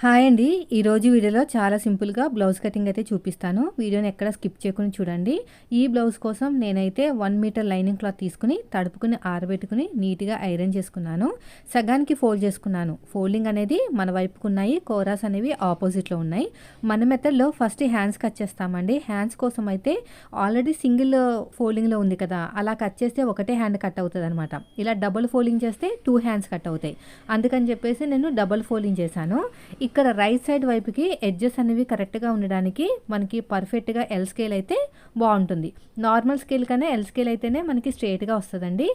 Hi అండి. ఈరోజు వీడియోలో చాలా సింపుల్గా బ్లౌజ్ కటింగ్ అయితే చూపిస్తాను. వీడియోని ఎక్కడ స్కిప్ చేయకుండా చూడండి. ఈ బ్లౌజ్ కోసం నేనైతే వన్ మీటర్ లైనింగ్ క్లాత్ తీసుకుని తడుపుకుని ఆరబెట్టుకుని నీట్గా ఐరన్ చేసుకున్నాను. సగానికి ఫోల్డ్ చేసుకున్నాను. ఫోల్డింగ్ అనేది మన వైపుకు ఉన్నాయి కోరాస్ అనేవి ఆపోజిట్లో ఉన్నాయి. మన మెథడ్లో ఫస్ట్ హ్యాండ్స్ కట్ చేస్తామండి. హ్యాండ్స్ కోసం అయితే ఆల్రెడీ సింగిల్ ఫోల్డింగ్లో ఉంది కదా అలా కట్ చేస్తే ఒకటే హ్యాండ్ కట్ అవుతుంది అనమాట ఇలా డబుల్ ఫోల్డింగ్ చేస్తే టూ హ్యాండ్స్ కట్ అవుతాయి. అందుకని చెప్పేసి నేను డబుల్ ఫోల్డింగ్ చేశాను. ఇక్కడ రైట్ సైడ్ వైపుకి ఎడ్జెస్ అనేవి కరెక్ట్గా ఉండడానికి మనకి పర్ఫెక్ట్గా ఎల్ స్కేల్ అయితే బాగుంటుంది. నార్మల్ స్కేల్ కన్నా ఎల్ స్కేల్ అయితేనే మనకి స్ట్రైట్గా వస్తుందండి.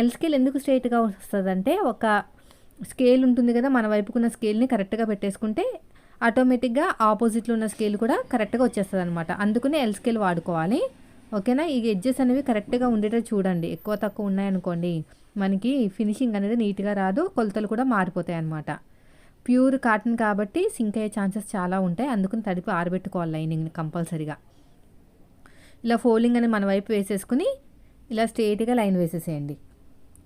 ఎల్ స్కేల్ ఎందుకు స్ట్రైట్గా వస్తుందంటే ఒక స్కేల్ ఉంటుంది కదా మన వైపుకున్న స్కేల్ని కరెక్ట్గా పెట్టేసుకుంటే ఆటోమేటిక్గా ఆపోజిట్లో ఉన్న స్కేల్ కూడా కరెక్ట్గా వచ్చేస్తుంది అనమాట అందుకనే ఎల్ స్కేల్ వాడుకోవాలి. ఓకేనా? ఈ ఎడ్జెస్ అనేవి కరెక్ట్గా ఉండేటట్టు చూడండి. ఎక్కువ తక్కువ ఉన్నాయనుకోండి మనకి ఫినిషింగ్ అనేది నీట్గా రాదు కొలతలు కూడా మారిపోతాయి అన్నమాట ప్యూర్ కాటన్ కాబట్టి సింక్ అయ్యే ఛాన్సెస్ చాలా ఉంటాయి. అందుకని తడిపి ఆరబెట్టుకోవాలి లైనింగ్ని కంపల్సరీగా. ఇలా ఫోల్డింగ్ అని మన వైపు వేసేసుకుని ఇలా స్ట్రేట్గా లైన్ వేసేసేయండి.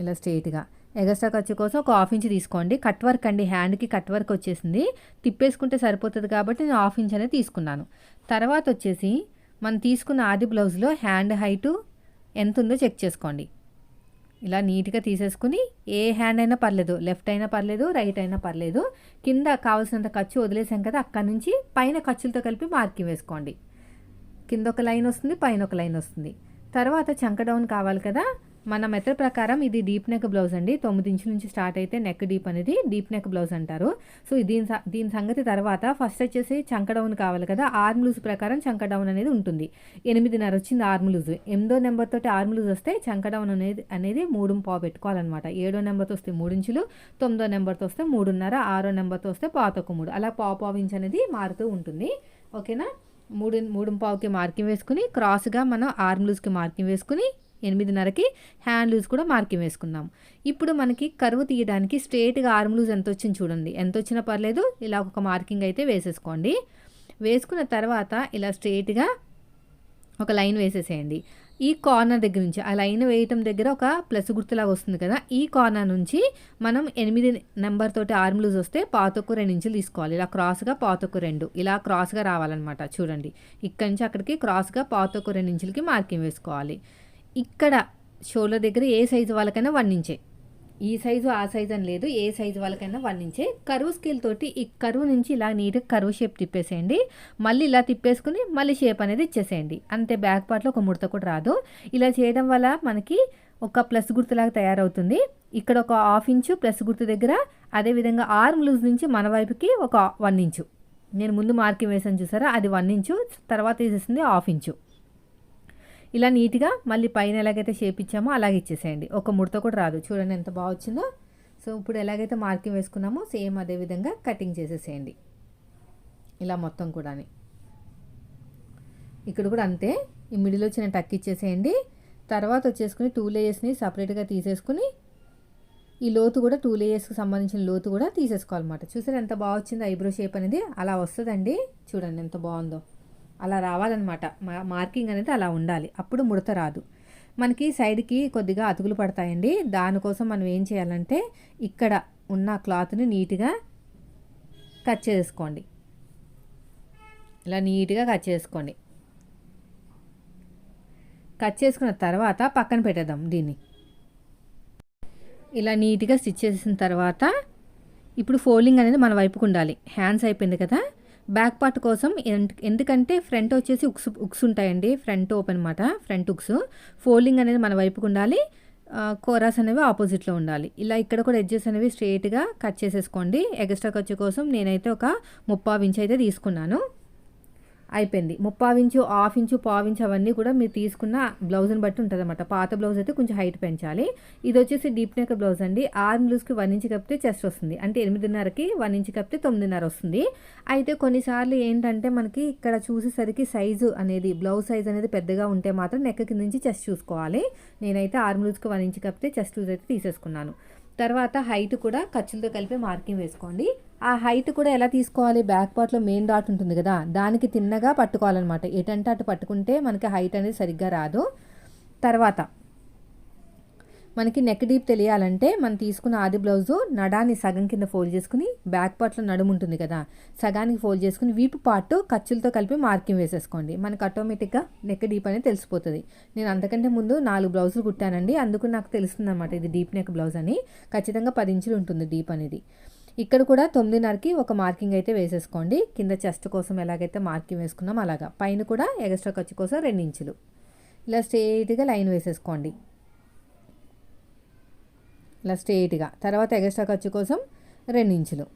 ఇలా స్ట్రేట్గా. ఎగస్ట్రా ఖర్చు కోసం ఒక హాఫ్ ఇంచ్ తీసుకోండి. కట్ వర్క్ అండి. హ్యాండ్కి కట్ వర్క్ వచ్చేసింది. తిప్పేసుకుంటే సరిపోతుంది కాబట్టి నేను హాఫ్ ఇంచ్ అనేది తీసుకున్నాను. తర్వాత వచ్చేసి మనం తీసుకున్న ఆది బ్లౌజ్లో హ్యాండ్ హైటు ఎంత ఉందో చెక్ చేసుకోండి. ఇలా నీట్గా తీసేసుకుని ఏ హ్యాండ్ అయినా పర్లేదు లెఫ్ట్ అయినా పర్లేదు రైట్ అయినా పర్లేదు. కింద కావాల్సినంత ఖర్చు వదిలేసాం కదా అక్కడి నుంచి పైన ఖర్చులతో కలిపి మార్కింగ్ వేసుకోండి. కింద ఒక లైన్ వస్తుంది పైన ఒక లైన్ వస్తుంది. తర్వాత చంక డౌన్ కావాలి కదా మన మెథడ్ ప్రకారం ఇది డీప్ నెక్ బ్లౌజ్ అండి. తొమ్మిది ఇంచుల నుంచి స్టార్ట్ అయితే నెక్ డీప్ అనేది డీప్ నెక్ బ్లౌజ్ అంటారు. సో దీని దీని సంగతి తర్వాత ఫస్ట్ వచ్చేసి చంక డౌన్ కావాలి కదా ఆర్మ్ లూజ్ ప్రకారం చంక డౌన్ అనేది ఉంటుంది. ఎనిమిదిన్నర వచ్చింది ఆర్మ్ లూజ్. ఎనిమిదో నెంబర్ తోటి ఆర్మ్ లూజ్ వస్తే చంక డౌన్ అనేది అనేది మూడు పావు పెట్టుకోవాలన్నమాట. ఏడో నెంబర్తో వస్తే మూడు ఇంచులు తొమ్మిదో నెంబర్తో వస్తే మూడున్నర ఆరో నెంబర్తో వస్తే పాతొక్క మూడు. అలా పావు పావు ఇంచ్ అనేది మారుతూ ఉంటుంది. ఓకేనా? మూడు మూడు పావుకి మార్కింగ్ వేసుకుని క్రాస్గా మనం ఆర్మ్ లూజ్కి మార్కింగ్ వేసుకుని ఎనిమిదిన్నరకి హ్యాండ్ లూజ్ కూడా మార్కింగ్ వేసుకుందాం. ఇప్పుడు మనకి కరువు తీయడానికి స్ట్రేట్గా ఆర్మ్ లూజ్ ఎంత వచ్చింది చూడండి. ఎంత వచ్చినా పర్లేదు ఇలా ఒక మార్కింగ్ అయితే వేసేసుకోండి. వేసుకున్న తర్వాత ఇలా స్ట్రేట్గా ఒక లైన్ వేసేసేయండి. ఈ కార్నర్ దగ్గర నుంచి ఆ లైన్ వేయటం దగ్గర ఒక ప్లస్ గుర్తులాగా వస్తుంది కదా ఈ కార్నర్ నుంచి మనం ఎనిమిది నెంబర్ తోటి ఆర్మ్ లూజ్ వస్తే పాతొక్కు రెండు ఇంచులు తీసుకోవాలి. ఇలా క్రాస్గా పాతొక్కు రెండు ఇలా క్రాస్గా రావాలన్నమాట. చూడండి ఇక్కడి నుంచి అక్కడికి క్రాస్గా పాతొక్కు రెండు ఇంచులకి మార్కింగ్ వేసుకోవాలి. ఇక్కడ షోల దగ్గర ఏ సైజు వాళ్ళకైనా వన్ ఇంచే ఈ సైజు ఆ సైజు అని లేదు ఏ సైజు వాళ్ళకైనా వన్ ఇంచే కరువు స్కేల్ తోటి ఈ కరువు నుంచి ఇలా నీట్గా కరువు షేప్ తిప్పేసేయండి. మళ్ళీ ఇలా తిప్పేసుకుని మళ్ళీ షేప్ అనేది ఇచ్చేసేయండి. అంతే బ్యాక్ పార్ట్లో ఒక ముడత కూడా రాదు. ఇలా చేయడం వల్ల మనకి ఒక ప్లస్ గుర్తులాగా తయారవుతుంది. ఇక్కడ ఒక హాఫ్ ఇంచు ప్లస్ గుర్తు దగ్గర అదేవిధంగా ఆర్మ్ లూజ్ నుంచి మన వైపుకి ఒక వన్ ఇంచు నేను ముందు మార్కింగ్ వేసాను చూసారా? అది వన్ ఇంచు తర్వాత వేసేసింది హాఫ్ ఇంచు ఇలా నీట్గా మళ్ళీ పైన ఎలాగైతే షేప్ ఇచ్చామో అలాగే ఇచ్చేసేయండి. ఒక ముడత కూడా రాదు. చూడండి ఎంత బాగా వచ్చిందో. సో ఇప్పుడు ఎలాగైతే మార్కింగ్ వేసుకున్నామో సేమ్ అదే విధంగా కటింగ్ చేసేసేయండి. ఇలా మొత్తం కూడా ఇక్కడ కూడా అంతే. ఈ మిడిల్ వచ్చిన టక్ ఇచ్చేసేయండి. తర్వాత వచ్చేసుకుని టూ లేయర్స్ని సపరేట్గా తీసేసుకుని ఈ లోతు కూడా టూ లేయర్స్కి సంబంధించిన లోతు కూడా తీసేసుకోవాలన్నమాట. చూసారు ఎంత బాగా వచ్చిందో ఐబ్రో షేప్ అనేది? అలా వస్తుందండి. చూడండి ఎంత బాగుందో. అలా రావాలన్నమాట. మా మార్కింగ్ అనేది అలా ఉండాలి. అప్పుడు ముడత రాదు. మనకి సైడ్కి కొద్దిగా అతుకులు పడతాయండి. దానికోసం మనం ఏం చేయాలంటే ఇక్కడ ఉన్న క్లాత్ని నీట్గా కట్ చేసుకోండి. ఇలా నీట్గా కట్ చేసుకోండి. కట్ చేసుకున్న తర్వాత పక్కన పెట్టేద్దాం దీన్ని. ఇలా నీట్గా స్టిచ్ చేసిన తర్వాత ఇప్పుడు ఫోల్డింగ్ అనేది మన వైపుకు ఉండాలి. హ్యాండ్స్ అయిపోయింది కదా? బ్యాక్ పార్ట్ కోసం ఎందుకంటే ఫ్రంట్ వచ్చేసి ఉక్స్ ఉక్స్ ఉంటాయండి ఫ్రంట్ ఓపెన్ అనమాట ఫ్రంట్ ఉక్స్. ఫోల్డింగ్ అనేది మన వైపుకు ఉండాలి కోరాస్ అనేవి ఆపోజిట్లో ఉండాలి. ఇలా ఇక్కడ కూడా ఎడ్జెస్ అనేవి స్ట్రేట్గా కట్ చేసేసుకోండి. ఎక్స్ట్రా ఖర్చు కోసం నేనైతే ఒక ముప్పావు ఇంచ్ అయితే తీసుకున్నాను. అయిపోయింది. ముప్పావు ఇంచు హాఫ్ ఇంచు పావు ఇంచు అవన్నీ కూడా మీరు తీసుకున్న బ్లౌజ్ని బట్టి ఉంటుంది అనమాట పాత బ్లౌజ్ అయితే కొంచెం హైట్ పెంచాలి. ఇది వచ్చేసి డీప్ నెక్ బ్లౌజ్ అండి. ఆర్మ్ లూజ్కి వన్ ఇంచ్ కప్పితే చెస్ట్ వస్తుంది. అంటే ఎనిమిదిన్నరకి వన్ ఇంచ్ కప్పితే తొమ్మిదిన్నర వస్తుంది. అయితే కొన్నిసార్లు ఏంటంటే మనకి ఇక్కడ చూసేసరికి సైజు అనేది బ్లౌజ్ సైజ్ అనేది పెద్దగా ఉంటే మాత్రం నెక్ కింద నుంచి చెస్ట్ చూసుకోవాలి. నేనైతే ఆర్మ్ లూజ్కి వన్ ఇంచ్ కప్పితే చెస్ట్ లూజ్ అయితే తీసేసుకున్నాను. తర్వాత హైట్ కూడా ఖర్చులతో కలిపి మార్కింగ్ వేసుకోండి. ఆ హైట్ కూడా ఎలా తీసుకోవాలి? బ్యాక్ పార్ట్లో మెయిన్ డాట్ ఉంటుంది కదా దానికి తిన్నగా పట్టుకోవాలన్నమాట. ఎటంటే అటు పట్టుకుంటే మనకి హైట్ అనేది సరిగ్గా రాదు. తర్వాత మనకి నెక్ డీప్ తెలియాలంటే మనం తీసుకున్న ఆది బ్లౌజు నడాన్ని సగం కింద ఫోల్డ్ చేసుకుని బ్యాక్ పార్ట్లో నడుము ఉంటుంది కదా సగానికి ఫోల్డ్ చేసుకుని వీపు పార్ట్ ఖర్చులతో కలిపి మార్కింగ్ వేసేసుకోండి. మనకు ఆటోమేటిక్గా నెక్ డీప్ అనేది తెలిసిపోతుంది. నేను అంతకంటే ముందు నాలుగు బ్లౌజులు కుట్టానండి. అందుకు నాకు తెలుస్తుంది అనమాట ఇది డీప్ నెక్ బ్లౌజ్ అని. ఖచ్చితంగా పది ఇంచులు ఉంటుంది డీప్ అనేది. ఇక్కడ కూడా తొమ్మిదిన్నరకి ఒక మార్కింగ్ అయితే వేసేసుకోండి. కింద చెస్ట్ కోసం ఎలాగైతే మార్కింగ్ వేసుకున్నాం అలాగా. పైన కూడా ఎక్స్ట్రా ఖర్చు కోసం రెండు ఇంచులు. ఇలా స్ట్రేట్గా లైన్ వేసేసుకోండి. ఇలా స్ట్రేట్గా తర్వాత ఎగస్ట్రా ఖర్చు కోసం రెండు ఇంచులు.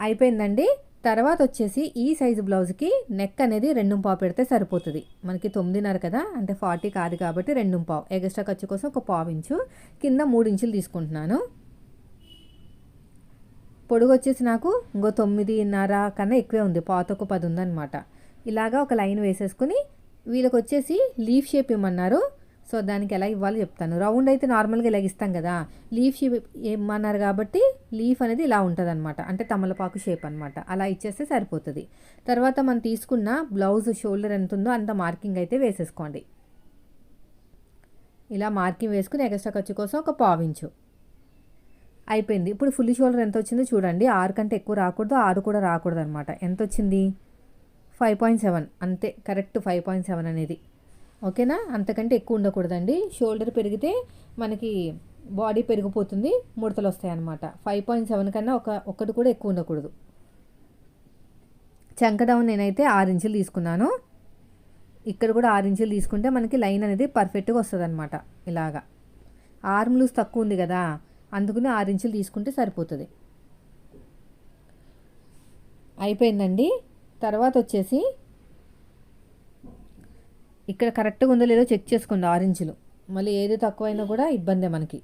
అయిపోయిందండి. తర్వాత వచ్చేసి ఈ సైజు బ్లౌజ్కి నెక్ అనేది రెండు పావు పెడితే సరిపోతుంది. మనకి తొమ్మిదిన్నర కదా అంటే ఫార్టీ కాదు కాబట్టి రెండు పావు. ఎగస్ట్రా ఖర్చు కోసం ఒక పావు ఇంచు. కింద మూడు ఇంచులు తీసుకుంటున్నాను. పొడుగు వచ్చేసి నాకు ఇంకో తొమ్మిదిన్నర కన్నా ఎక్కువే ఉంది పాతొక పది ఉందన్నమాట ఇలాగా ఒక లైన్ వేసేసుకుని వీళ్ళకి వచ్చేసి లీఫ్ షేప్ ఇమ్మన్నారు. సో దానికి ఎలా ఇవ్వాలో చెప్తాను. రౌండ్ అయితే నార్మల్గా ఇలా ఇస్తాం కదా లీఫ్ షేప్ ఏమన్నారు కాబట్టి లీఫ్ అనేది ఇలా ఉంటుంది అనమాట అంటే తమలపాకు షేప్ అనమాట అలా ఇచ్చేస్తే సరిపోతుంది. తర్వాత మనం తీసుకున్న బ్లౌజ్ షోల్డర్ ఎంత ఉందో అంత మార్కింగ్ అయితే వేసేసుకోండి. ఇలా మార్కింగ్ వేసుకుని ఎక్స్ట్రా ఖర్చు కోసం ఒక పావించు. అయిపోయింది. ఇప్పుడు ఫుల్ షోల్డర్ ఎంత వచ్చిందో చూడండి. ఆరు కంటే ఎక్కువ రాకూడదు ఆరు కూడా రాకూడదు అనమాట ఎంత వచ్చింది ఫైవ్ పాయింట్ సెవెన్. అంతే కరెక్ట్ ఫైవ్ పాయింట్ సెవెన్ అనేది. ఓకేనా? అంతకంటే ఎక్కువ ఉండకూడదండి. షోల్డర్ పెరిగితే మనకి బాడీ పెరిగిపోతుంది ముడతలు వస్తాయి అన్నమాట ఫైవ్ పాయింట్ సెవెన్ కన్నా ఒక ఒకటి కూడా ఎక్కువ ఉండకూడదు. చంక డౌన్ నేనైతే ఆరు ఇంచులు తీసుకున్నాను. ఇక్కడ కూడా ఆరు ఇంచులు తీసుకుంటే మనకి లైన్ అనేది పర్ఫెక్ట్గా వస్తుంది అనమాట ఇలాగా. ఆర్మ్ లూస్ తక్కువ ఉంది కదా. అందుకని ఆరు ఇంచులు తీసుకుంటే సరిపోతుంది. అయిపోయిందండి. తర్వాత వచ్చేసి ఇక్కడ కరెక్ట్గా ఉందో లేదో చెక్ చేసుకోండి ఆరు మళ్ళీ ఏది తక్కువైనా కూడా ఇబ్బందే మనకి.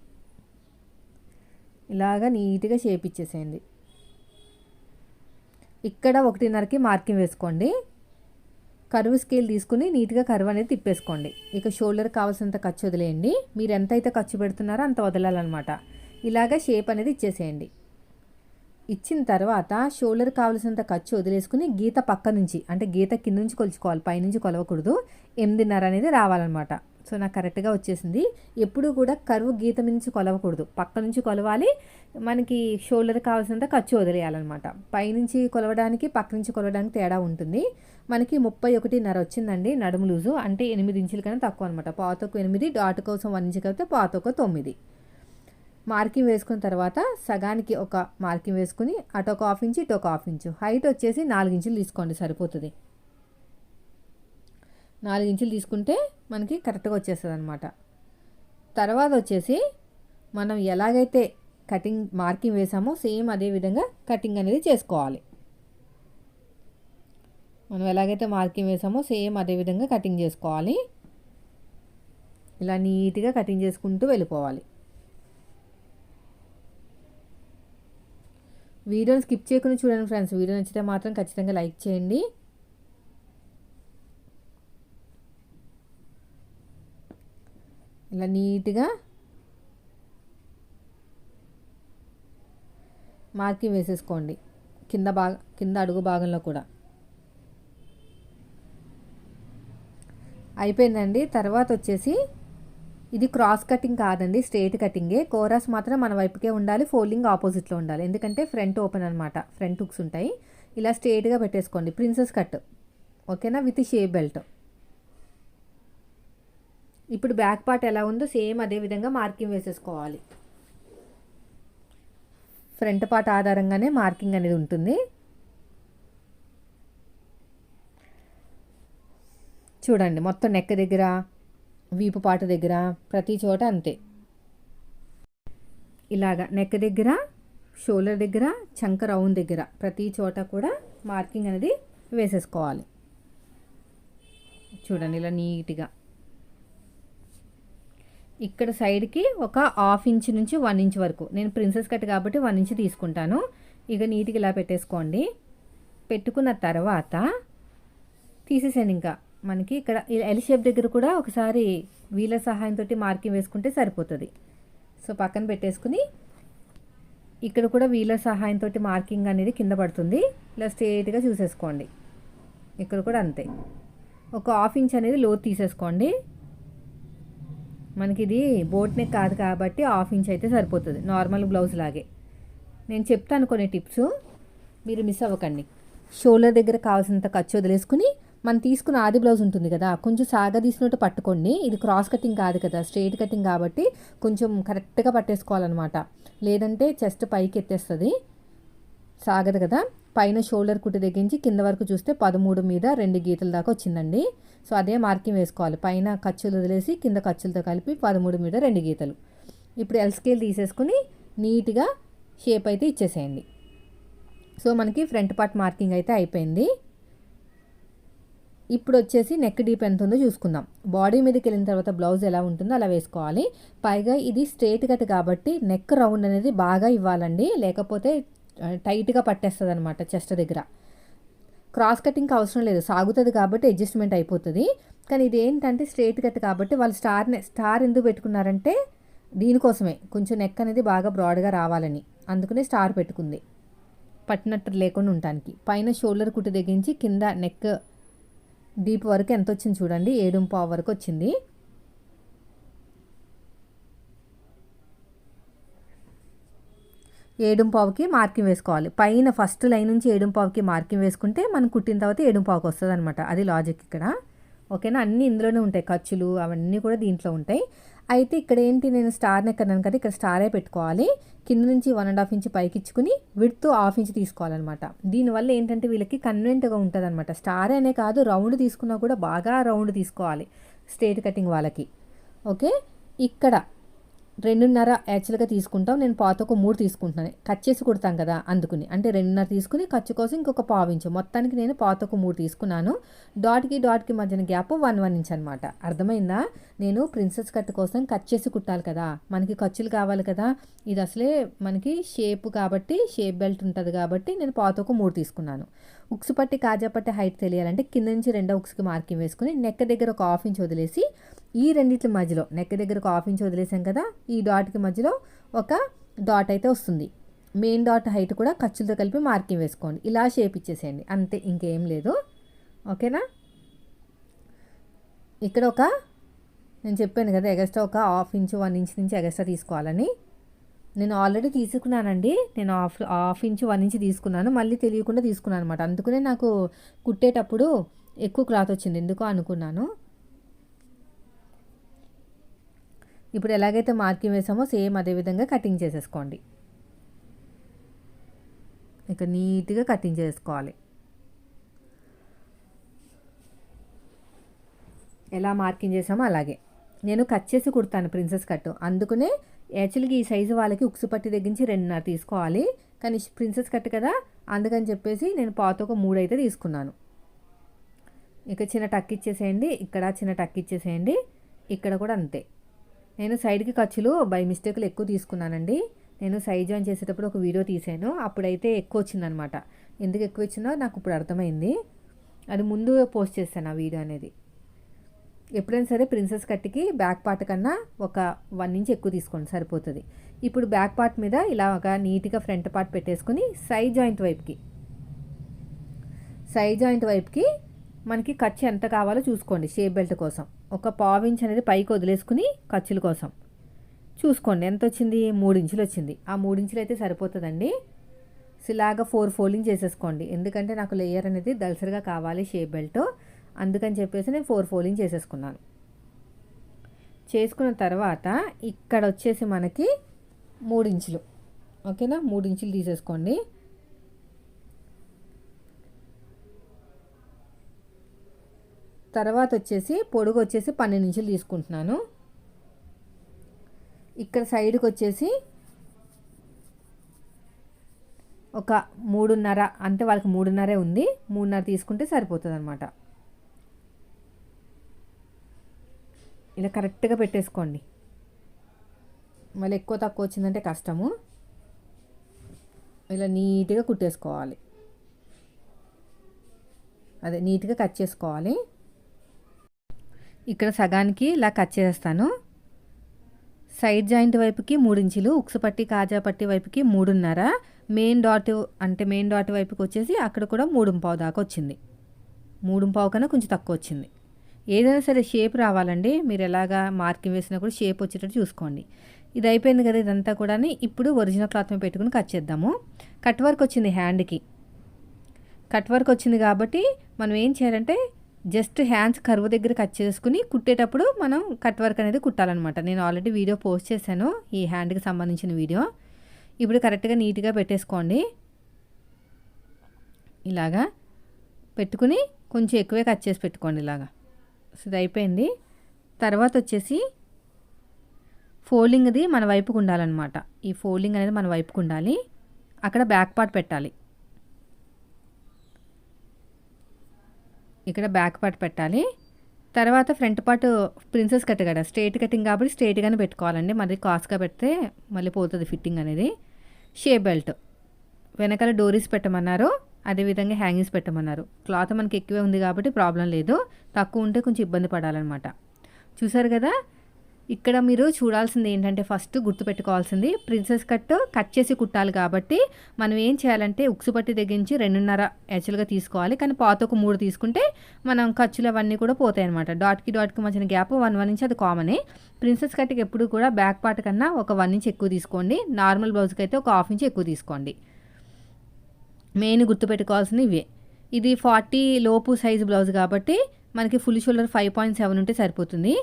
ఇలాగా నీట్గా షేప్ ఇచ్చేసేయండి. ఇక్కడ ఒకటిన్నరకి మార్కింగ్ వేసుకోండి. కరువు స్కేల్ తీసుకుని నీట్గా కరువు అనేది తిప్పేసుకోండి. ఇక షోల్డర్ కావాల్సినంత ఖర్చు వదిలేయండి. మీరు ఎంత అయితే ఖర్చు పెడుతున్నారో అంత వదలాలన్నమాట. ఇలాగ షేప్ అనేది ఇచ్చేసేయండి. ఇచ్చిన తర్వాత షోల్డర్ కావలసినంత ఖర్చు వదిలేసుకుని గీత పక్క నుంచి అంటే గీత కింద నుంచి కొలుచుకోవాలి పైనుంచి కొలవకూడదు ఎనిమిదిన్నర అనేది రావాలన్నమాట. సో నాకు కరెక్ట్గా వచ్చేసింది. ఎప్పుడు కూడా కరువు గీత నుంచి కొలవకూడదు. పక్క నుంచి కొలవాలి మనకి షోల్డర్ కావాల్సినంత ఖర్చు వదిలేయాలన్నమాట. పైనుంచి కొలవడానికి పక్క నుంచి కొలవడానికి తేడా ఉంటుంది. మనకి ముప్పై ఒకటిన్నర వచ్చిందండి నడుము లూజు అంటే ఎనిమిది ఇంచుల కన్నా తక్కువ అనమాట పాతకు ఎనిమిది డాట్ కోసం వన్ ఇంచు కలిపితే పాతకు తొమ్మిది. మార్కింగ్ వేసుకున్న తర్వాత సగానికి ఒక మార్కింగ్ వేసుకుని అటు ఒక హాఫ్ ఇంచు ఇటు ఒక హాఫ్ ఇంచు. హైట్ వచ్చేసి నాలుగు ఇంచులు తీసుకోండి సరిపోతుంది. నాలుగు ఇంచులు తీసుకుంటే మనకి కరెక్ట్గా వచ్చేస్తుంది అనమాట తర్వాత వచ్చేసి మనం ఎలాగైతే కటింగ్ మార్కింగ్ వేసామో సేమ్ అదే విధంగా కటింగ్ అనేది చేసుకోవాలి. మనం ఎలాగైతే మార్కింగ్ వేసామో సేమ్ అదే విధంగా కటింగ్ చేసుకోవాలి. ఇలా నీట్గా కటింగ్ చేసుకుంటూ వెళ్ళిపోవాలి. వీడియోని స్కిప్ చేయకుండా చూడండి ఫ్రెండ్స్. వీడియో నచ్చితే మాత్రం ఖచ్చితంగా లైక్ చేయండి. ఇలా నీట్గా మార్కింగ్ వేసేసుకోండి. కింద భాగ కింద అడుగు భాగంలో కూడా. అయిపోయిందండి. తర్వాత వచ్చేసి ఇది క్రాస్ కటింగ్ కాదండి స్ట్రేట్ కటింగే కోరాస్ మాత్రం మన వైపుకే ఉండాలి ఫోల్డింగ్ ఆపోజిట్లో ఉండాలి. ఎందుకంటే ఫ్రంట్ ఓపెన్ అనమాట ఫ్రంట్ హుక్స్ ఉంటాయి. ఇలా స్ట్రేట్గా పెట్టేసుకోండి. ప్రిన్సెస్ కట్ ఓకేనా విత్ షేప్ బెల్ట్ ఇప్పుడు బ్యాక్ పార్ట్ ఎలా ఉందో సేమ్ అదే విధంగా మార్కింగ్ వేసేసుకోవాలి. ఫ్రంట్ పార్ట్ ఆధారంగానే మార్కింగ్ అనేది ఉంటుంది. చూడండి మొత్తం నెక్ దగ్గర వీపు పాట దగ్గర ప్రతి చోట అంతే. ఇలాగా నెక్ దగ్గర షోల్డర్ దగ్గర చంక రౌండ్ దగ్గర ప్రతి చోట కూడా మార్కింగ్ అనేది వేసేసుకోవాలి. చూడండి ఇలా నీట్గా. ఇక్కడ సైడ్కి ఒక హాఫ్ ఇంచ్ నుంచి వన్ ఇంచ్ వరకు. నేను ప్రిన్సెస్ కట్ కాబట్టి వన్ ఇంచ్ తీసుకుంటాను. ఇక నీట్గా ఇలా పెట్టేసుకోండి. పెట్టుకున్న తర్వాత తీసేసాను ఇంకా. మనకి ఇక్కడ ఎల్ షేప్ దగ్గర కూడా ఒకసారి వీల సహాయంతో మార్కింగ్ వేసుకుంటే సరిపోతుంది. సో పక్కన పెట్టేసుకుని ఇక్కడ కూడా వీల సహాయంతో మార్కింగ్ అనేది కింద పడుతుంది. ఇలా స్ట్రేట్గా చూసేసుకోండి. ఇక్కడ కూడా అంతే. ఒక హాఫ్ ఇంచ్ అనేది లోతు తీసేసుకోండి. మనకి ఇది బోట్ నెక్ కాదు కాబట్టి హాఫ్ ఇంచ్ అయితే సరిపోతుంది. నార్మల్ బ్లౌజ్ లాగే. నేను చెప్తాను కొన్ని టిప్స్ మీరు మిస్ అవ్వకండి. షోల్డర్ దగ్గర కావాల్సినంత ఖర్చు వదిలేసుకుని మనం తీసుకున్న ఆది బ్లౌజ్ ఉంటుంది కదా కొంచెం సాగదీసినట్టు పట్టుకోండి. ఇది క్రాస్ కటింగ్ కాదు కదా స్ట్రైట్ కటింగ్ కాబట్టి కొంచెం కరెక్ట్గా పట్టేసుకోవాలన్నమాట. లేదంటే చెస్ట్ పైకి ఎత్తేస్తుంది. సాగదు కదా. పైన షోల్డర్ కుట్టి దగ్గరించి కింద వరకు చూస్తే పదమూడు మీద రెండు గీతల దాకా వచ్చిందండి. సో అదే మార్కింగ్ వేసుకోవాలి. పైన ఖర్చులు వదిలేసి కింద ఖర్చులతో కలిపి పదమూడు మీద రెండు గీతలు. ఇప్పుడు ఎల్ స్కేల్ తీసేసుకుని నీట్గా షేప్ అయితే ఇచ్చేసేయండి. సో మనకి ఫ్రంట్ పార్ట్ మార్కింగ్ అయితే అయిపోయింది. ఇప్పుడు వచ్చేసి నెక్ డీప్ ఎంత ఉందో చూసుకుందాం. బాడీ మీదకి వెళ్ళిన తర్వాత బ్లౌజ్ ఎలా ఉంటుందో అలా వేసుకోవాలి. పైగా ఇది స్ట్రేట్ కట్ కాబట్టి నెక్ రౌండ్ అనేది బాగా ఇవ్వాలండి. లేకపోతే టైట్గా పట్టేస్తుంది అనమాట చెస్ట్ దగ్గర. క్రాస్ కటింగ్కి అవసరం లేదు. సాగుతుంది కాబట్టి అడ్జస్ట్మెంట్ అయిపోతుంది. కానీ ఇది ఏంటంటే స్ట్రేట్ కట్ కాబట్టి వాళ్ళు స్టార్ స్టార్ ఎందుకు పెట్టుకున్నారంటే దీనికోసమే. కొంచెం నెక్ అనేది బాగా బ్రాడ్గా రావాలని. అందుకనే స్టార్ పెట్టుకుంది. పట్టినట్టు లేకుండా ఉండటానికి. పైన షోల్డర్ కుట్టు తెగించి కింద నెక్ డీప్ వరకు ఎంత వచ్చింది చూడండి. ఏడు పావు వరకు వచ్చింది. ఏడుంపావుకి మార్కింగ్ వేసుకోవాలి. పైన ఫస్ట్ లైన్ నుంచి ఏడుంపావుకి మార్కింగ్ వేసుకుంటే మనం కుట్టిన తర్వాత ఏడుంపావుకి వస్తుంది అనమాట అది లాజిక్ ఇక్కడ. ఓకేనా? అన్నీ ఇందులోనే ఉంటాయి. ఖర్చులు అవన్నీ కూడా దీంట్లో ఉంటాయి. అయితే ఇక్కడ ఏంటి నేను స్టార్ నెక్ కదా ఇక్కడ స్టారే పెట్టుకోవాలి. కింద నుంచి వన్ అండ్ హాఫ్ ఇంచ్ పైకి ఇచ్చుకుని విడ్త్ హాఫ్ ఇంచ్ తీసుకోవాలన్నమాట. దీనివల్ల ఏంటంటే వీళ్ళకి కన్వెంట్గా ఉంటుంది అనమాట స్టార్ అనే కాదు రౌండ్ తీసుకున్నా కూడా బాగా రౌండ్ తీసుకోవాలి. స్ట్రేట్ కటింగ్ వాళ్ళకి. ఓకే ఇక్కడ రెండున్నర యాక్చువల్గా తీసుకుంటాం. నేను పాతకు మూడు తీసుకుంటున్నాను. కట్ చేసి కుడతాం కదా అందుకుని. అంటే రెండున్నర తీసుకుని ఖర్చు కోసం ఇంకొక పావు ఇంచు. మొత్తానికి నేను పాతకు మూడు తీసుకున్నాను. డాట్కి డాట్కి మధ్యన గ్యాప్ వన్ వన్ ఇంచ్ అనమాట అర్థమైందా? నేను ప్రిన్సెస్ కట్ కోసం కట్ చేసి కుట్టాలి కదా. మనకి ఖర్చులు కావాలి కదా. ఇది అసలే మనకి షేప్ కాబట్టి షేప్ బెల్ట్ ఉంటుంది కాబట్టి నేను పాతకు మూడు తీసుకున్నాను. ఉక్స్ పట్టి కాజా పట్టి హైట్ తెలియాలంటే కింద నుంచి రెండో ఉక్స్కి మార్కింగ్ వేసుకుని నెక్ దగ్గర ఒక హాఫ్ ఇంచ్ వదిలేసి ఈ రెండింటి మధ్యలో నెక్ దగ్గర ఒక హాఫ్ ఇంచ్ వదిలేసాం కదా ఈ డాట్కి మధ్యలో ఒక డాట్ అయితే వస్తుంది. మెయిన్ డాట్ హైట్ కూడా ఖర్చులతో కలిపి మార్కింగ్ వేసుకోండి. ఇలా షేప్ ఇచ్చేసేయండి. అంతే ఇంకేం లేదు. ఓకేనా ఇక్కడ ఒక నేను చెప్పాను కదా ఎగస్ట్రా ఒక హాఫ్ ఇంచ్ వన్ ఇంచ్ నుంచి ఎగస్ట్రా తీసుకోవాలని. నేను ఆల్రెడీ తీసుకున్నానండి. నేను half half inch one inch తీసుకున్నాను. మళ్ళీ తెలియకుండా తీసుకున్నాను అనమాట అందుకనే నాకు కుట్టేటప్పుడు ఎక్కువ క్లాత్ వచ్చింది. ఎందుకో అనుకున్నాను. ఇప్పుడు ఎలాగైతే మార్కింగ్ వేసామో సేమ్ అదే విధంగా కటింగ్ చేసేసుకోండి. ఇక నీట్గా కటింగ్ చేసుకోవాలి. ఎలా మార్కింగ్ చేసామో అలాగే. నేను కట్ చేసి కుడతాను ప్రిన్సెస్ కట్. అందుకనే యాక్చువల్గా ఈ సైజు వాళ్ళకి ఉక్సు పట్టి దగ్గరించి రెండున్నర తీసుకోవాలి. కానీ ప్రిన్సెస్ కట్ కదా అందుకని చెప్పేసి నేను పాత ఒక మూడు అయితే తీసుకున్నాను. ఇక చిన్న టక్ ఇచ్చేసేయండి ఇక్కడ చిన్న టక్ ఇచ్చేసేయండి ఇక్కడ కూడా అంతే. నేను సైడ్కి ఖర్చులు బై మిస్టేక్లు ఎక్కువ తీసుకున్నానండి. నేను సైడ్ జాయిన్ చేసేటప్పుడు ఒక వీడియో తీసాను అప్పుడైతే ఎక్కువ వచ్చిందనమాట. ఎందుకు ఎక్కువ వచ్చిందో నాకు ఇప్పుడు అర్థమైంది. అది ముందు పోస్ట్ చేశాను ఆ వీడియో అనేది. ఎప్పుడైనా సరే ప్రిన్సెస్ కట్టికి బ్యాక్ పార్ట్ కన్నా ఒక వన్ ఇంచ్ ఎక్కువ తీసుకోండి సరిపోతుంది. ఇప్పుడు బ్యాక్ పార్ట్ మీద ఇలా ఒక నీట్గా ఫ్రంట్ పార్ట్ పెట్టేసుకుని సైడ్ జాయింట్ వైపుకి సైడ్ జాయింట్ వైపుకి మనకి ఖర్చు ఎంత కావాలో చూసుకోండి షేప్ బెల్ట్ కోసం. ఒక పావు ఇంచ్ అనేది పైకి వదిలేసుకుని ఖర్చుల కోసం. చూసుకోండి ఎంత వచ్చింది? మూడు ఇంచులు వచ్చింది. ఆ మూడు ఇంచులు అయితే సరిపోతుందండి. ఇలాగా ఫోర్ ఫోల్డింగ్ చేసేసుకోండి. ఎందుకంటే నాకు లేయర్ అనేది దలసరిగా కావాలి షేప్ బెల్ట్. అందుకని చెప్పేసి నేను ఫోర్ ఫోల్డింగ్ చేసేసుకున్నాను. చేసుకున్న తర్వాత ఇక్కడ వచ్చేసి మనకి మూడు ఇంచులు. ఓకేనా? మూడు ఇంచులు తీసేసుకోండి. తర్వాత వచ్చేసి పొడుగు వచ్చేసి పన్నెండు ఇంచులు తీసుకుంటున్నాను. ఇక్కడ సైడ్కి వచ్చేసి ఒక మూడున్నర అంటే వాళ్ళకి మూడున్నరే ఉంది. మూడున్నర తీసుకుంటే సరిపోతుంది అనమాట ఇలా కరెక్ట్గా పెట్టేసుకోండి. మళ్ళీ ఎక్కువ తక్కువ వచ్చిందంటే కష్టము. ఇలా నీట్గా కుట్టేసుకోవాలి. అదే నీట్గా కట్ చేసుకోవాలి. ఇక్కడ సగానికి ఇలా కట్ చేస్తాను. సైడ్ జాయింట్ వైపుకి మూడు ఇంచులు ఉక్సు పట్టి కాజా పట్టి వైపుకి మూడున్నర. మెయిన్ డాట్ అంటే మెయిన్ డాట్ వైపుకి వచ్చేసి అక్కడ కూడా మూడు పావు దాకా వచ్చింది. మూడు పావు కన్నా కొంచెం తక్కువ వచ్చింది. ఏదైనా సరే షేప్ రావాలండి. మీరు ఎలాగా మార్కింగ్ వేసినా కూడా షేప్ వచ్చేటట్టు చూసుకోండి. ఇది అయిపోయింది కదా ఇదంతా కూడా ఇప్పుడు ఒరిజినల్ క్లాత్ మీద పెట్టుకుని కట్ చేద్దాము. కట్ వర్క్ వచ్చింది హ్యాండ్కి. కట్ వర్క్ వచ్చింది కాబట్టి మనం ఏం చేయాలంటే జస్ట్ హ్యాండ్స్ కరువు దగ్గర కట్ చేసుకుని కుట్టేటప్పుడు మనం కట్ వర్క్ అనేది కుట్టాలన్నమాట. నేను ఆల్రెడీ వీడియో పోస్ట్ చేశాను ఈ హ్యాండ్కి సంబంధించిన వీడియో. ఇప్పుడు కరెక్ట్గా నీట్గా పెట్టేసుకోండి. ఇలాగా పెట్టుకుని కొంచెం ఎక్కువే కట్ చేసి పెట్టుకోండి ఇలాగా. సో ఇది అయిపోయింది. తర్వాత వచ్చేసి ఫోల్డింగ్ది మన వైపుకు ఉండాలన్నమాట. ఈ ఫోల్డింగ్ అనేది మన వైపుకు ఉండాలి. అక్కడ బ్యాక్ పార్ట్ పెట్టాలి. ఇక్కడ బ్యాక్ పార్ట్ పెట్టాలి. తర్వాత ఫ్రంట్ పార్ట్ ప్రిన్సెస్ కట్ కదా స్ట్రేట్ కటింగ్ కాబట్టి స్ట్రేట్గానే పెట్టుకోవాలండి. మరి కాస్ట్గా పెడితే మళ్ళీ పోతుంది ఫిట్టింగ్ అనేది. షే బెల్ట్. వెనకాల డోరీస్ పెట్టమన్నారు అదేవిధంగా హ్యాంగింగ్స్ పెట్టమన్నారు. క్లాత్ మనకి ఎక్కువే ఉంది కాబట్టి ప్రాబ్లం లేదు. తక్కువ ఉంటే కొంచెం ఇబ్బంది పడాలన్నమాట. చూసారు కదా ఇక్కడ మీరు చూడాల్సింది ఏంటంటే ఫస్ట్ గుర్తుపెట్టుకోవాల్సింది ప్రిన్సెస్ కట్ కట్ చేసి కుట్టాలి కాబట్టి మనం ఏం చేయాలంటే ఉక్సు పట్టి తెగించి రెండున్నర యాచులుగా తీసుకోవాలి. కానీ పాతకు మూడు తీసుకుంటే మనం ఖర్చులు అవన్నీ కూడా పోతాయి అనమాట డాట్కి డాట్కి మధ్యన గ్యాప్ వన్ వన్ ఇంచ్ అది కామనే ప్రిన్సెస్ కట్కి ఎప్పుడు కూడా బ్యాక్ పార్ట్ కన్నా ఒక వన్ ఇంచ్ ఎక్కువ తీసుకోండి. నార్మల్ బ్లౌజ్కి అయితే ఒక హాఫ్ ఇంచ్ ఎక్కువ తీసుకోండి. మెయిన్ గుర్తుపెట్టుకోవాల్సింది ఇవే. ఇది ఫార్టీ లోపు సైజు బ్లౌజ్ కాబట్టి మనకి full shoulder five point seven ఉంటే సరిపోతుంది.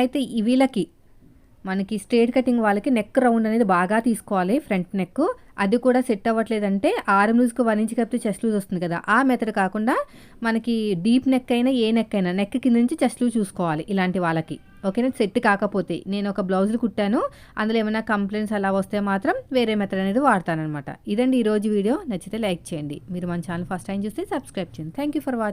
అయితే వీళ్ళకి మనకి స్ట్రేట్ కటింగ్ వాళ్ళకి నెక్ రౌండ్ అనేది బాగా తీసుకోవాలి ఫ్రంట్ నెక్. అది కూడా సెట్ అవ్వట్లేదంటే ఆరం లూజ్కి వన్ ఇంచ్ కప్పితే చెస్ట్ లూజ్ వస్తుంది కదా. ఆ మెథడ్ కాకుండా మనకి డీప్ నెక్ అయినా ఏ నెక్ అయినా నెక్ కింద నుంచి చెస్ట్ లూజ్ చూసుకోవాలి ఇలాంటి వాళ్ళకి. ఓకేనా? సెట్ కాకపోతే నేను ఒక బ్లౌజులు కుట్టాను అందులో ఏమైనా కంప్లైంట్స్ అలా వస్తే మాత్రం వేరే మెథడ్ అనేది వాడతానమాట ఇదండి ఈరోజు వీడియో. నచ్చితే లైక్ చేయండి. మీరు మన ఛానల్ ఫస్ట్ టైం చూస్తే సబ్స్క్రైబ్ చేయండి. Thank you for watching